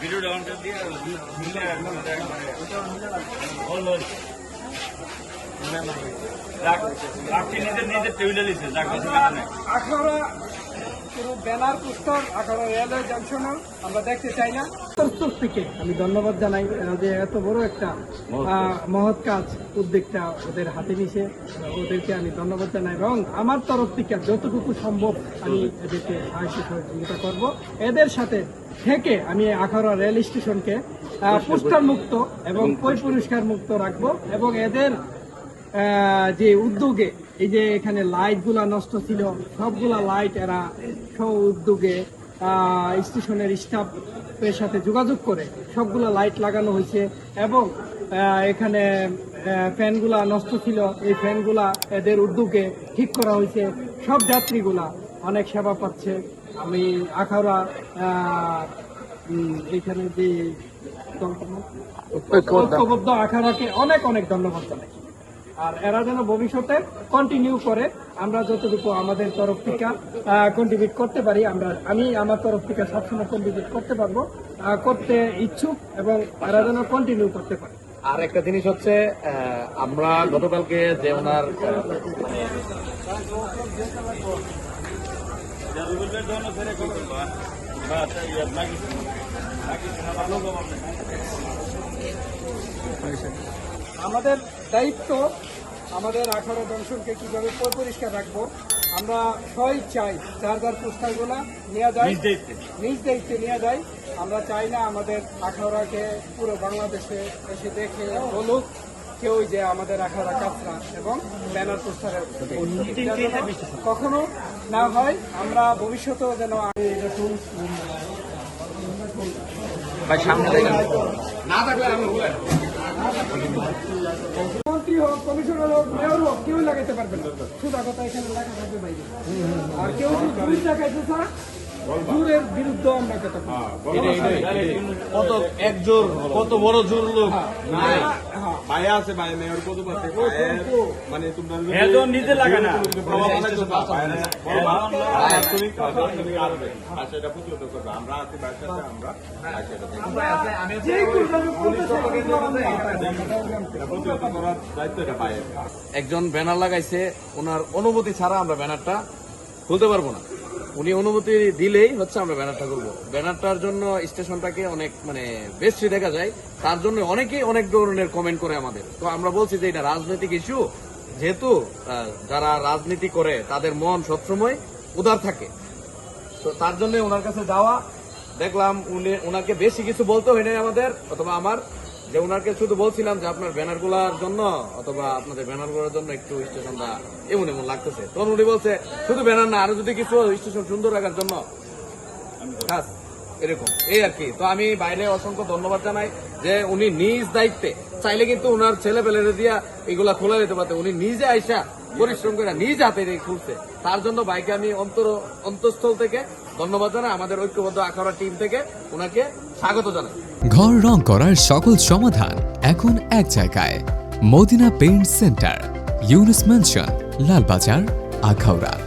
Video down করে দিয়ে রাখছি নিজের নিজের টেবিলে দিচ্ছে যাক পুরো ব্যানার পুস্তক আখাউড়া রেলওয়ে জাংশনও আমরা দেখতে চাই না। তরফ থেকে আমি ধন্যবাদ জানাই যে এত বড় একটা মহৎ কাজ। উদ্যোগটা ওদের হাতে নিছে ওদেরকে আমি ধন্যবাদ জানাই এবং আমার তরফ থেকে যতটুকু সম্ভব আমি এদেরকে সাহায্য সহযোগিতা করব। এদের সাথে থেকে আমি আখাউড়া রেল স্টেশনকে পুরস্কার মুক্ত এবং পই পুরস্কার মুক্ত রাখব এবং এদের যে উদ্যোগে এই যে এখানে লাইটগুলা নষ্ট ছিল সবগুলা লাইট এরা সব উদ্যোগে স্টেশনের স্টাফের সাথে যোগাযোগ করে সবগুলা লাইট লাগানো হয়েছে এবং এখানে ফ্যানগুলা নষ্ট ছিল এই ফ্যানগুলা এদের উদ্যোগে ঠিক করা হয়েছে। সব যাত্রীগুলা অনেক সেবা পাচ্ছে। আমি আখাউড়া এখানে যে? ঐক্যবদ্ধ। আখাড়াকে অনেক অনেক ধন্যবাদ জানাই। আর এরা যেন ভবিষ্যতে কন্টিনিউ করে আমরা যতটুকু আমাদের তরফ থেকে কন্ট্রিবিউট করতে পারি আমরা আমি আমার তরফ থেকে সবসময় কন্ট্রিবিউট করতে পারব করতে ইচ্ছুক এবং এরা যেন কন্টিনিউ করতে পারে। আর একটা জিনিস হচ্ছে আমরা গতকালকে যে ওনার আহ, আমাদের দায়িত্ব আমাদের আঠারো দংশনকে কীভাবে পরিষ্কার রাখব আমরা সবাই চাই যার যার পুস্তাকগুলা নেওয়া যায়। নিজ দায়িত্বে। নেওয়া যায়। আমরা চাই না আমাদের আখাউড়াকে পুরো বাংলাদেশে এসে দেখে বলুক কেউ যে আমাদের আখাউড়া কাঁচরা এবং ব্যানার পোস্টারের কখনো না হয় আমরা ভবিষ্যতেও যেন ভাই সামনে দেখেন। মন্ত্রী হোক, কমিশনার হোক, মেয়র হোক কেউ লাগাইতে পারবে না। শুধু কথা এখানে লেখা থাকবে বাইরে। আর কেউ লাগাইতে চায় জুরের বিরুদ্ধে আমরা কথা কত এক জোর কত বড় জোর লোক? হ্যাঁ। ভাইয়া আছে ভাই মেয়র কত পাচ্ছে মানে তোমরা যদি- হ্যাঁ, তো নিজে লাগা না। তুমি যদি প্রভাব বানাইছো না, ভাইয়ের বড় ভাই- ভাই, তুমি তুমি আসবে আর সেটা প্রতিহত করবে। আমরা আছি ভাইয়ের সাথে একজন ব্যানার লাগাইছে ওনার অনুমতি ছাড়া আমরা ব্যানারটা খুলতে পারব না। অনুমতি দিলেই হচ্ছে আমরা ব্যানারটা করব। ব্যানারটার জন্য স্টেশনটাকে অনেক মানে বেশি দেখা যায়। তার জন্য অনেকেই অনেক ধরনের কমেন্ট করে আমাদের। তো আমরা বলছি যে এটা রাজনৈতিক ইস্যু যেহেতু যারা রাজনীতি করে, তাদের মন সবসময় উদার থাকে। তো তার জন্য ওনার কাছে যাওয়া, দেখলাম উনি, ওনাকে বেশি কিছু বলতে হয় নাই আমাদের, অথবা আমার। যে ওনাকে শুধু বলছিলাম যে আপনার ব্যানারগুলার জন্য অথবা আপনাদের ব্যানারগুলোর জন্য একটু স্টেশনটা এমন এমন লাগতেছে। তখন উনি বলছে, শুধু ব্যানার না, আরও যদি কিছু স্টেশন সুন্দর রাখার জন্য। এরকম। এই আর কি। তো আমি বাইরে অসংখ্য ধন্যবাদ জানাই যে উনি নিজ দায়িত্বে, চাইলে কিন্তু ওনার ছেলে পেলেরে দিয়া এগুলা খোলা যেতে পারতে। উনি নিজে আইসা পরিশ্রম করে নিজ হাতে খুলছে। তার জন্য বাইকে আমি অন্তর, অন্তঃস্থল থেকে ধন্যবাদ জানাই। আমাদের ঐক্যবদ্ধ আখাড়া টিম থেকে ওনাকে স্বাগত জানাই। ঘর রং করার সকল সমাধান এখন এক জায়গায়। Madina paint centre, Yunis mansion, Lalbazar, Akhaura.